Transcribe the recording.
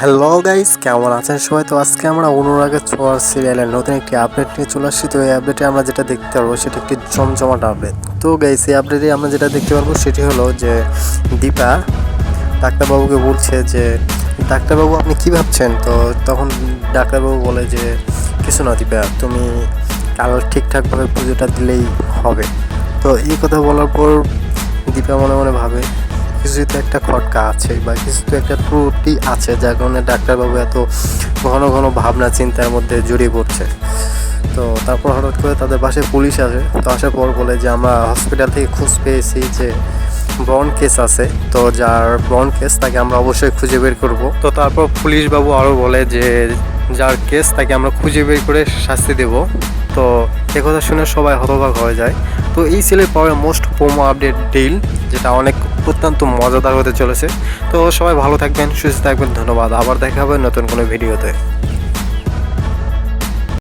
Hello guys কেমন আছেন সবাই? তো আজকে আমরা অনুরাগের ছোঁয়ার সিরিয়ালের নতুন একটি আপডেট নিয়ে চলে আসছি। তো এই আপডেটে আমরা যেটা দেখতে পারব, সেটা একটি জমজমাট আপডেট তো গাইস এই আপডেটে আমরা যেটা দেখতে পারব, সেটি হলো যে দীপা ডাক্তারবাবুকে বলছে যে, ডাক্তারবাবু, আপনি কি ভাবছেন? তো তখন ডাক্তারবাবু বলে যে, কিছু না দীপা, তুমি কাল ঠিকঠাকভাবে পুজোটা দিলেই হবে। তো এই কথা বলার পর দীপা মনে মনে ভাবে কিছু তো একটা খটকা আছে বা কিছু তো একটা ত্রুটি আছে, যার কারণে ডাক্তারবাবু এত ঘন ঘন ভাবনা চিন্তার মধ্যে জড়িয়ে পড়ছে। তো তারপর হঠাৎ করে তাদের পাশে পুলিশ আসে। তো আসার পর বলে যে, আমরা হসপিটাল থেকে খোঁজ পেয়েছি যে ব্রন কেস আছে, তো যার ব্রন কেস তাকে আমরা অবশ্যই খুঁজে বের করব। তো তারপর পুলিশ বাবু আরও বলে যে, যার কেস তাকে আমরা খুঁজে বের করে শাস্তি দেব। তো এ কথা শুনে সবাই হতবাক হয়ে যায়। তো এই ছিল পরে মোস্ট প্রোমো আপডেট ডিল যেটা অনেক অত্যন্ত মজাদার হতে চলেছে। তো সবাই ভালো থাকবেন, সুস্থ থাকবেন, ধন্যবাদ। আবার দেখা হবে নতুন কোনো ভিডিওতে